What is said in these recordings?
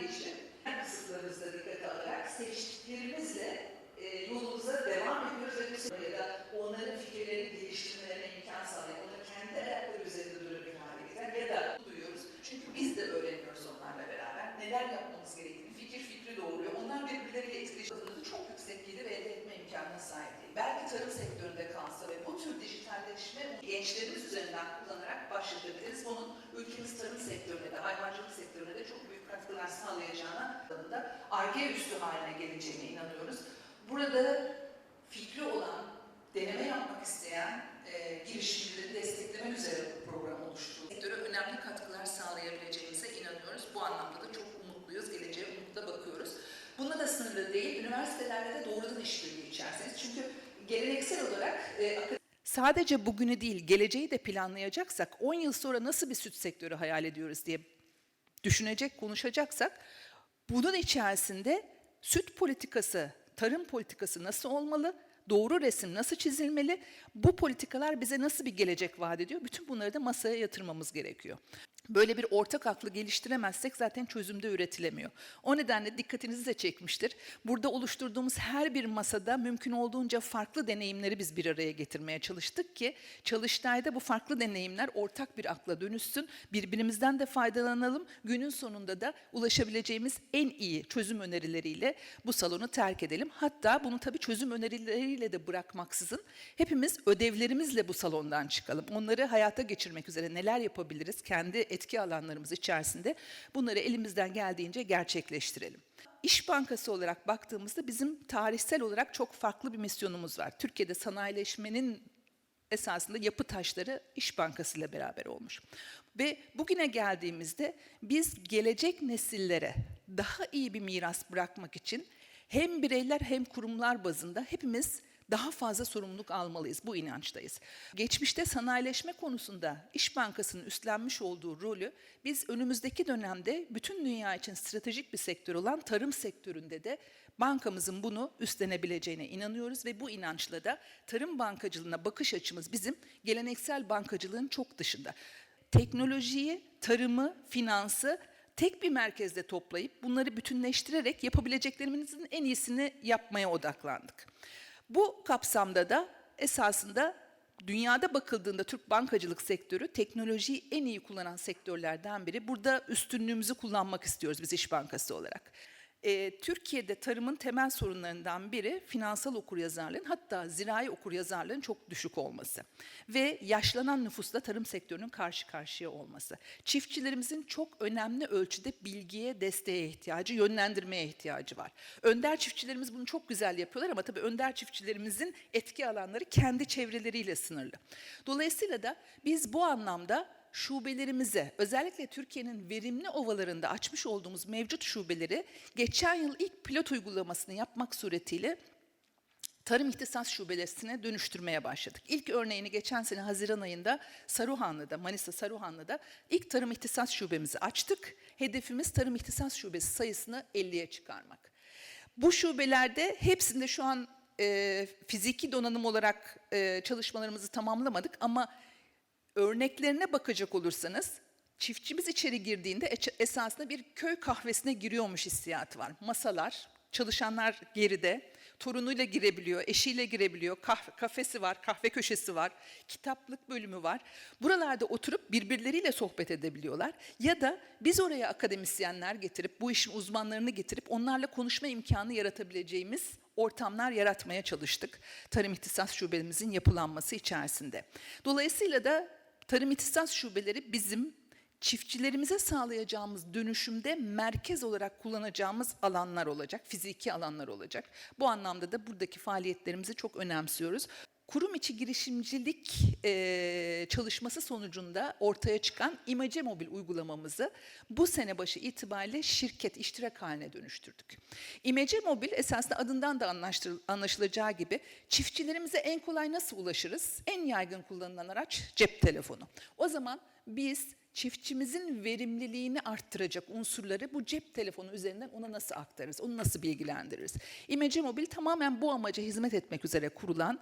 geçip kısıtlarımızda dikkate alarak seçtiklerimizle e, yolumuza devam ediyoruz ya da onların fikirlerini geliştirmelerine imkan sağlayıp onları kendi ayakları üzerinde durabilir hale getiren ya da duyuyoruz. Çünkü biz de öğreniyoruz onlarla beraber. Neler yapmamız gerektiğini, fikir fikri doğuruyor. Onlar birbirleriyle etkileşimleri çok yüksek gelir elde etme imkanına sahip tarım sektöründe kalsa ve bu tür dijitalleşme gençlerimiz üzerinden kullanarak başlatabiliriz. Bunun ülkemiz tarım sektörüne de, hayvancılık sektörüne de çok büyük katkılar sağlayacağına da ARGE üstü haline geleceğine inanıyoruz. Burada fikri olan, deneme yapmak isteyen e, girişimcileri desteklemek üzere bu program oluşturuldu. Sektöre önemli katkılar sağlayabileceğimize inanıyoruz. Bu anlamda da çok umutluyuz, geleceğe umutla bakıyoruz. Buna da sınırlı değil, üniversitelerle de doğrudan işbirliği içerseniz. Çünkü geleneksel olarak e, Sadece bugünü değil, geleceği de planlayacaksak 10 yıl sonra nasıl bir süt sektörü hayal ediyoruz diye düşünecek, konuşacaksak bunun içerisinde süt politikası, tarım politikası nasıl olmalı? Doğru resim nasıl çizilmeli? Bu politikalar bize nasıl bir gelecek vaat ediyor? Bütün bunları da masaya yatırmamız gerekiyor. Böyle bir ortak aklı geliştiremezsek zaten çözümde üretilemiyor. O nedenle dikkatinizi de çekmiştir. Burada oluşturduğumuz her bir masada mümkün olduğunca farklı deneyimleri biz bir araya getirmeye çalıştık ki çalıştayda bu farklı deneyimler ortak bir akla dönüşsün. Birbirimizden de faydalanalım. Günün sonunda da ulaşabileceğimiz en iyi çözüm önerileriyle bu salonu terk edelim. Hatta bunu tabii çözüm önerileriyle de bırakmaksızın hepimiz ödevlerimizle bu salondan çıkalım. Onları hayata geçirmek üzere neler yapabiliriz kendi etki alanlarımız içerisinde bunları elimizden geldiğince gerçekleştirelim. İş Bankası olarak baktığımızda bizim tarihsel olarak çok farklı bir misyonumuz var. Türkiye'de sanayileşmenin esasında yapı taşları İş Bankası ile beraber olmuş. Ve bugüne geldiğimizde biz gelecek nesillere daha iyi bir miras bırakmak için hem bireyler hem kurumlar bazında hepimiz daha fazla sorumluluk almalıyız. Bu inançtayız. Geçmişte sanayileşme konusunda İş Bankası'nın üstlenmiş olduğu rolü biz önümüzdeki dönemde bütün dünya için stratejik bir sektör olan tarım sektöründe de bankamızın bunu üstlenebileceğine inanıyoruz ve bu inançla da tarım bankacılığına bakış açımız bizim geleneksel bankacılığın çok dışında. Teknolojiyi, tarımı, finansı tek bir merkezde toplayıp bunları bütünleştirerek yapabileceklerimizin en iyisini yapmaya odaklandık. Bu kapsamda da esasında dünyada bakıldığında Türk bankacılık sektörü teknolojiyi en iyi kullanan sektörlerden biri. Burada üstünlüğümüzü kullanmak istiyoruz biz İş Bankası olarak. Ee, Türkiye'de tarımın temel sorunlarından biri finansal okuryazarlığın hatta zirai okuryazarlığın çok düşük olması ve yaşlanan nüfusla tarım sektörünün karşı karşıya olması. Çiftçilerimizin çok önemli ölçüde bilgiye, desteğe ihtiyacı, yönlendirmeye ihtiyacı var. Önder çiftçilerimiz bunu çok güzel yapıyorlar ama tabii önder çiftçilerimizin etki alanları kendi çevreleriyle sınırlı. Dolayısıyla da biz bu anlamda şubelerimize, özellikle Türkiye'nin verimli ovalarında açmış olduğumuz mevcut şubeleri geçen yıl ilk pilot uygulamasını yapmak suretiyle tarım ihtisas şubesine dönüştürmeye başladık. İlk örneğini geçen sene Haziran ayında Saruhanlı'da, Manisa Saruhanlı'da ilk tarım ihtisas şubemizi açtık. Hedefimiz tarım ihtisas şubesi sayısını 50'ye çıkarmak. Bu şubelerde hepsinde şu an e, fiziki donanım olarak e, çalışmalarımızı tamamlamadık ama örneklerine bakacak olursanız çiftçimiz içeri girdiğinde esasında bir köy kahvesine giriyormuş hissiyatı var. Masalar, çalışanlar geride, torunuyla girebiliyor, eşiyle girebiliyor, kahve, kafesi var, kahve köşesi var, kitaplık bölümü var. Buralarda oturup birbirleriyle sohbet edebiliyorlar. Ya da biz oraya akademisyenler getirip, bu işin uzmanlarını getirip onlarla konuşma imkanı yaratabileceğimiz ortamlar yaratmaya çalıştık. Tarım İhtisas Şubemizin yapılanması içerisinde. Dolayısıyla da Tarım İhtisas Şubeleri bizim çiftçilerimize sağlayacağımız dönüşümde merkez olarak kullanacağımız alanlar olacak, fiziki alanlar olacak. Bu anlamda da buradaki faaliyetlerimizi çok önemsiyoruz. Kurum içi girişimcilik e, çalışması sonucunda ortaya çıkan İmece Mobil uygulamamızı bu sene başı itibariyle şirket iştirak haline dönüştürdük. İmece Mobil esasında adından da anlaşılacağı gibi çiftçilerimize en kolay nasıl ulaşırız? En yaygın kullanılan araç cep telefonu. O zaman biz çiftçimizin verimliliğini arttıracak unsurları bu cep telefonu üzerinden ona nasıl aktarırız, onu nasıl bilgilendiririz? İmece Mobil tamamen bu amaca hizmet etmek üzere kurulan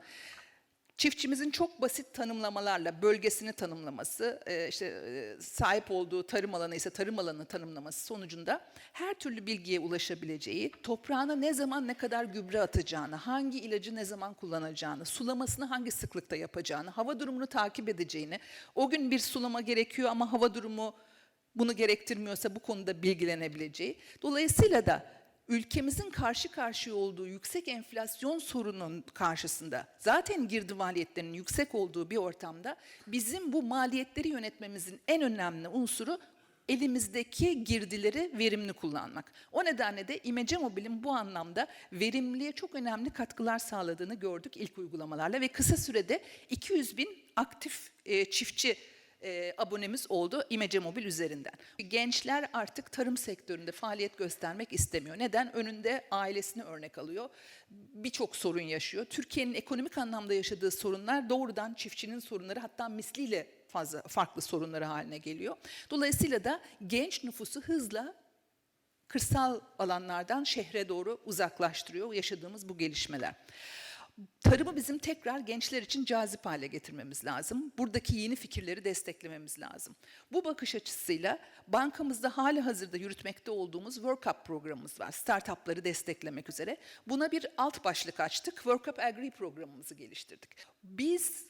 Çiftçimizin çok basit tanımlamalarla bölgesini tanımlaması, e, işte e, sahip olduğu tarım alanı ise tarım alanını tanımlaması sonucunda her türlü bilgiye ulaşabileceği, toprağına ne zaman ne kadar gübre atacağını, hangi ilacı ne zaman kullanacağını, sulamasını hangi sıklıkta yapacağını, hava durumunu takip edeceğini, o gün bir sulama gerekiyor ama hava durumu bunu gerektirmiyorsa bu konuda bilgilenebileceği. Dolayısıyla da ülkemizin karşı karşıya olduğu yüksek enflasyon sorunun karşısında zaten girdi maliyetlerinin yüksek olduğu bir ortamda bizim bu maliyetleri yönetmemizin en önemli unsuru elimizdeki girdileri verimli kullanmak. O nedenle de İmece Mobil'in bu anlamda verimliliğe çok önemli katkılar sağladığını gördük ilk uygulamalarla ve kısa sürede 200 bin aktif e, çiftçi e, abonemiz oldu İmece Mobil üzerinden. Gençler artık tarım sektöründe faaliyet göstermek istemiyor. Neden? Önünde ailesini örnek alıyor. Birçok sorun yaşıyor. Türkiye'nin ekonomik anlamda yaşadığı sorunlar doğrudan çiftçinin sorunları hatta misliyle fazla farklı sorunları haline geliyor. Dolayısıyla da genç nüfusu hızla kırsal alanlardan şehre doğru uzaklaştırıyor yaşadığımız bu gelişmeler. Tarımı bizim tekrar gençler için cazip hale getirmemiz lazım. Buradaki yeni fikirleri desteklememiz lazım. Bu bakış açısıyla bankamızda hali hazırda yürütmekte olduğumuz Work Up programımız var. Startupları desteklemek üzere. Buna bir alt başlık açtık. Work Up Agri programımızı geliştirdik. Biz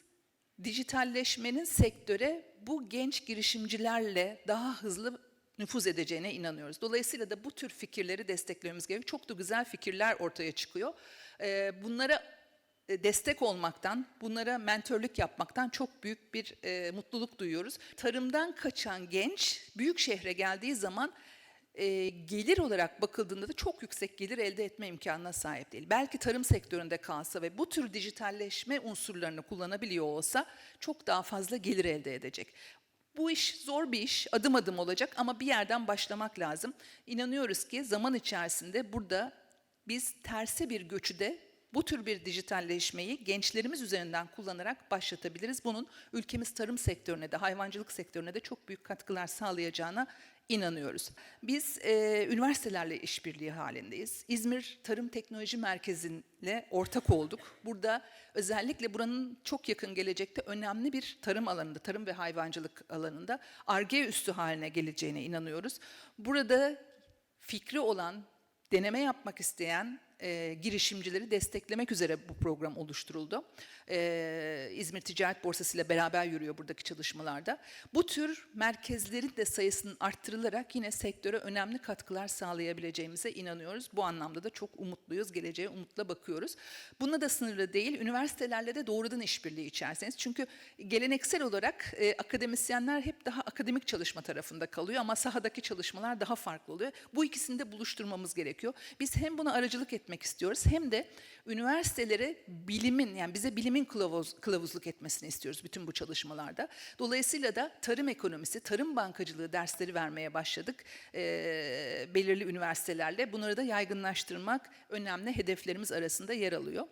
dijitalleşmenin sektöre bu genç girişimcilerle daha hızlı nüfuz edeceğine inanıyoruz. Dolayısıyla da bu tür fikirleri desteklememiz gerekiyor. Çok da güzel fikirler ortaya çıkıyor. Ee, bunlara destek olmaktan, bunlara mentörlük yapmaktan çok büyük bir e, mutluluk duyuyoruz. Tarımdan kaçan genç büyük şehre geldiği zaman e, gelir olarak bakıldığında da çok yüksek gelir elde etme imkanına sahip değil. Belki tarım sektöründe kalsa ve bu tür dijitalleşme unsurlarını kullanabiliyor olsa çok daha fazla gelir elde edecek. Bu iş zor bir iş, adım adım olacak ama bir yerden başlamak lazım. İnanıyoruz ki zaman içerisinde burada biz terse bir göçü de bu tür bir dijitalleşmeyi gençlerimiz üzerinden kullanarak başlatabiliriz. Bunun ülkemiz tarım sektörüne de hayvancılık sektörüne de çok büyük katkılar sağlayacağına inanıyoruz. Biz e, üniversitelerle işbirliği halindeyiz. İzmir Tarım Teknoloji Merkezi'yle ortak olduk. Burada özellikle buranın çok yakın gelecekte önemli bir tarım alanında, tarım ve hayvancılık alanında ARGE üstü haline geleceğine inanıyoruz. Burada fikri olan, deneme yapmak isteyen e, girişimcileri desteklemek üzere bu program oluşturuldu. E, İzmir Ticaret Borsası ile beraber yürüyor buradaki çalışmalarda. Bu tür merkezlerin de sayısının arttırılarak yine sektöre önemli katkılar sağlayabileceğimize inanıyoruz. Bu anlamda da çok umutluyuz, geleceğe umutla bakıyoruz. Bununla da sınırlı değil, üniversitelerle de doğrudan işbirliği içerseniz. Çünkü geleneksel olarak e, akademisyenler hep daha akademik çalışma tarafında kalıyor ama sahadaki çalışmalar daha farklı oluyor. Bu ikisini de buluşturmamız gerekiyor. Biz hem buna aracılık etmek istiyoruz hem de üniversitelere bilimin yani bize bilimin kılavuz, kılavuzluk etmesini istiyoruz bütün bu çalışmalarda. Dolayısıyla da tarım ekonomisi, tarım bankacılığı dersleri vermeye başladık e, belirli üniversitelerle. Bunları da yaygınlaştırmak önemli hedeflerimiz arasında yer alıyor.